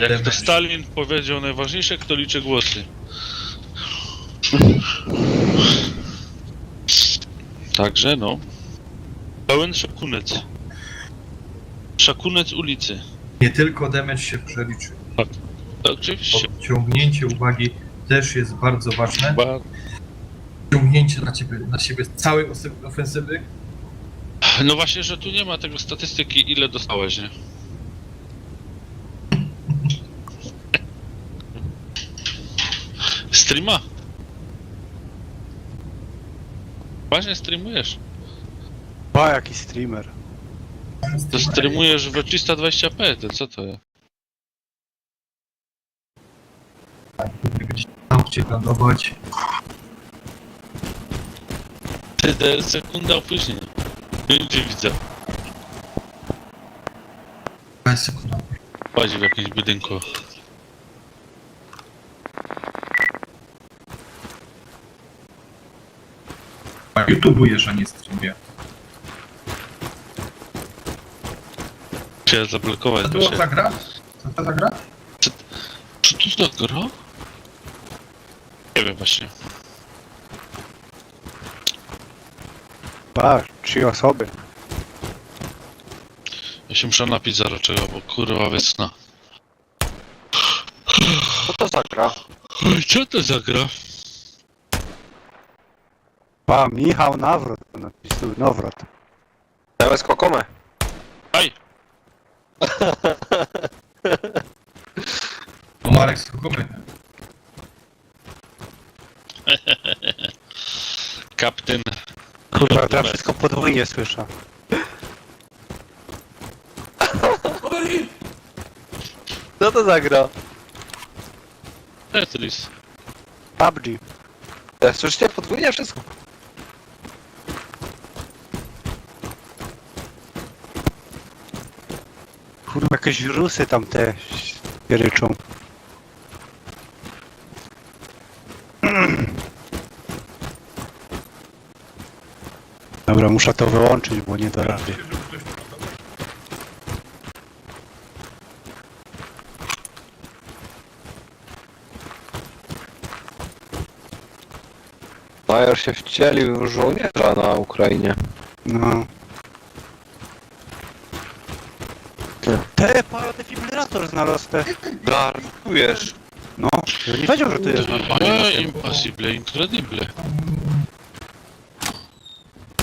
Jak to Stalin powiedział, najważniejsze kto liczy głosy. Także no. Pełen szakunec. Szakunec ulicy. Nie tylko damage się przeliczy. Tak, Oczywiście. Odciągnięcie uwagi też jest bardzo ważne. Ba- Ciągnięcie na, ciebie, na siebie całej ofensywy. No właśnie, że tu nie ma tego statystyki, ile dostałeś, nie? Streama? Właśnie streamujesz. Ba, jaki streamer. To streamujesz w 320p, to co to jest? Gdzieś tam cię lądować. Ty, te sekunda opóźnienia. Gdzie widzę? Bez sekundy. Chodzi w jakimś budynku. A YouTube'ujesz, a nie streamuje. Chciałem zablokować Co to się. za gra? Co to za gra? Co to za gra? Nie wiem właśnie. Ba, trzy osoby. Ja się muszę napić zaraz czego, bo kurwa wiosna. Co to za gra? Oj, co to za gra? Ba, Michał Nawrot to napisał, Nowrot. TLS Kokome. Aj! O Marek Skukomy. Kaptyn. Kurwa, ja wszystko podwójnie słyszę. Co to za gra? Tetris. PUBG. Ja słyszycie podwójnie wszystko. Kurwa, jakieś wirusy tam te ryczą. Dobra, muszę to wyłączyć, bo nie da rady. Major się wcielił w żołnierza na Ukrainie. No. Te, paradefibrylator znalazł te. Darujesz. No, ja nie wiedział, że to jest normalnie. Ej, impossible, incredible.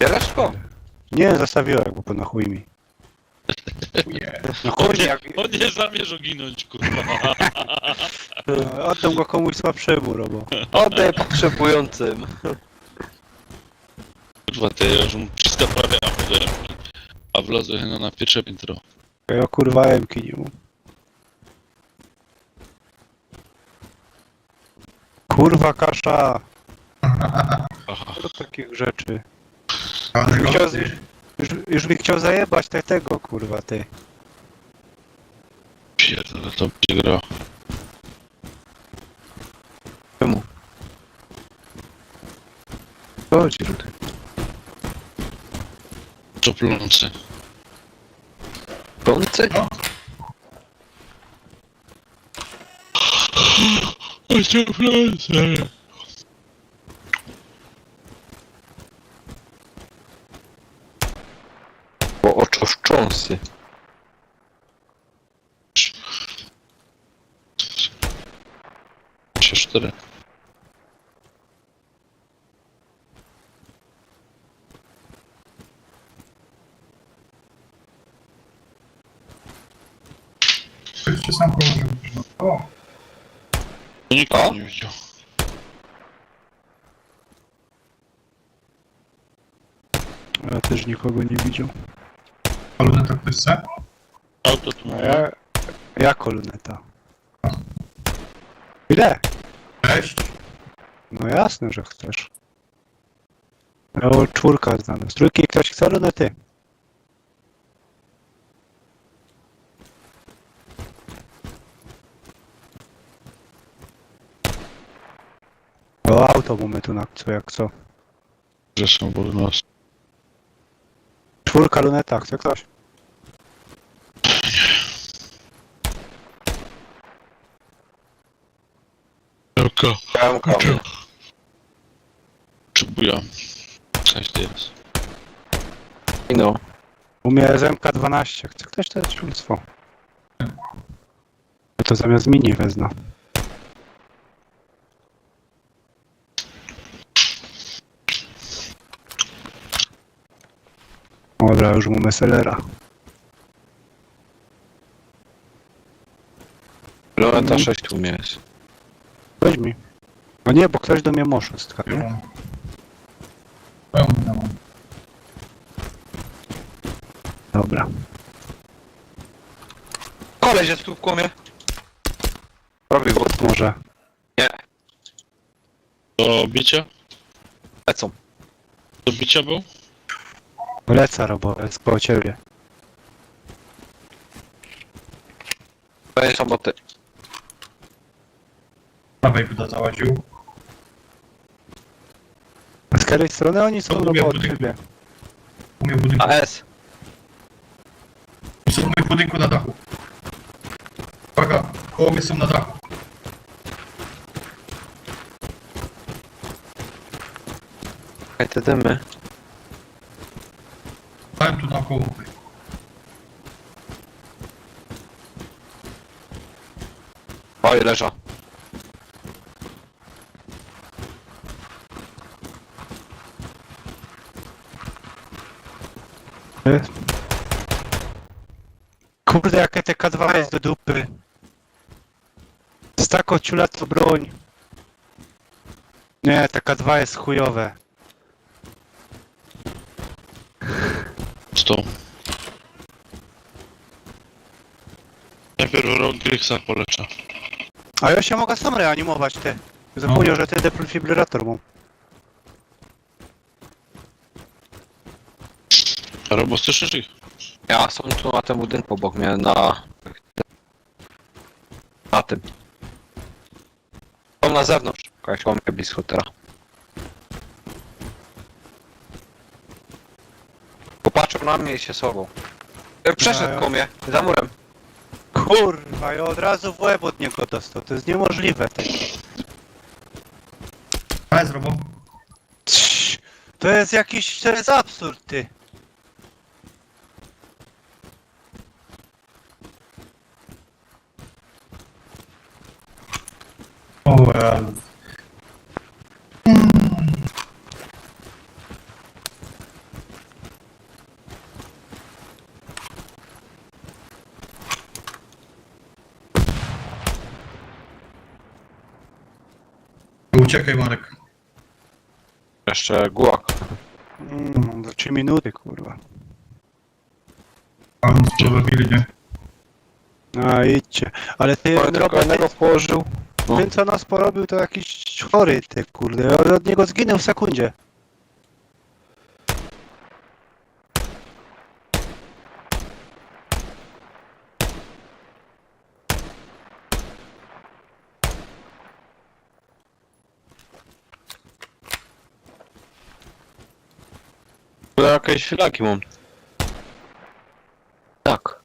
Bierasz go? Nie, zostawiłem, bo na chuj mi. No chuj mi, jak... On nie zamierza ginąć, kurwa. Oddam go komuś słabszemu, robo. Oddaj potrzebującym. Kurwa, ty, ja już mu wszystko prawie. A wlazłem no na pierwsze piętro. Ja kurwa emki nie. Kurwa kasza! Do takich rzeczy. Ale Chciał, go- już, już mi chciał zajebać te, tego kurwa ty. Pierdolę, to będzie gra. Czemu? Chodź, Rudy. Czoplący. Prący? Czoplący. Bo oczoszcząsy. Się cztery. O, Nikt O? nie widział. Ja też nikogo nie widział. ale to ktoś chce? Auto tu A ma. ja... Jako luneta. Ile? Cześć. No jasne, że chcesz. Ja o czwórka znalazł. Trójki ktoś chce lunety? O auto mamy tu na co jak co. Zresztą obok nas. Czwórka luneta, chce ktoś? Jaka? KMK. Potrzebuję. Coś to jest. No. U mnie jest MK12. Chce ktoś to czulstwo? Ja to zamiast mini wezmę. Dobra, już mamy selera. Loreta 6 tu mnie jest. Weź mi. No nie, bo ktoś do mnie nie? mam. Pełno mam. Dobra. Koleś jest tu w kłomie. Robi go. Może. Do bicia? Lecą. Do bicia był? Leca robowe, jest koło ciebie. To nie są boty. Prawej by załaził. A z której strony oni są lubię robo od budynku. ciebie? U mnie w budynku. AS. Są u mnie w budynku na dachu. Uwaga, koło mnie są na dachu. Czekaj, te dymy. Oj, leża. Kurde, jakie te K2 jest do dupy. Z taką ciulatą broń. Nie, ta K2 jest chujowe. Tą. Najpierw Rogrixa poleczę. A ja się mogę sam reanimować, ty. Zapomniał, że ty defibrylator mam. Robotyczny ich. Ja są tu na tym budynku obok mnie, na... Na tym. Są na zewnątrz. Jakaś koło mnie blisko teraz. Popatrzą na mnie i się sobą. E, Przeszedł Ja- mnie, za murem. Kurwa, i od razu w łeb od niego dostał. To jest niemożliwe. Zrobią. Cii, To jest jakiś, to jest absurd, ty. O, Jezus. Uciekaj Marek. Jeszcze gułak. Mm, za 3 minuty, kurwa. A nic nie robili, nie? A idźcie. Ale ty, Ale tylko Robert, jednego położył. No. ten co nas porobił to jakiś chory, ty kurde. Ja od niego zginął w sekundzie. To jakieś flaki mam. Tak.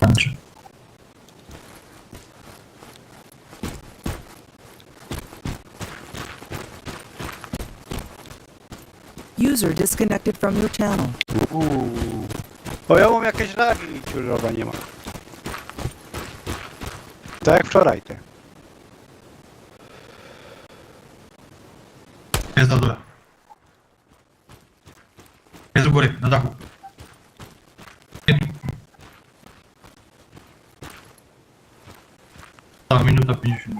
Kończy. User disconnected from your channel. Uuu. O, ja mam jakieś lagi i ciurzowa nie ma. Tak jak wczoraj, ty. Jest na dole. Jest u góry, na dachu. Ta minuta 50.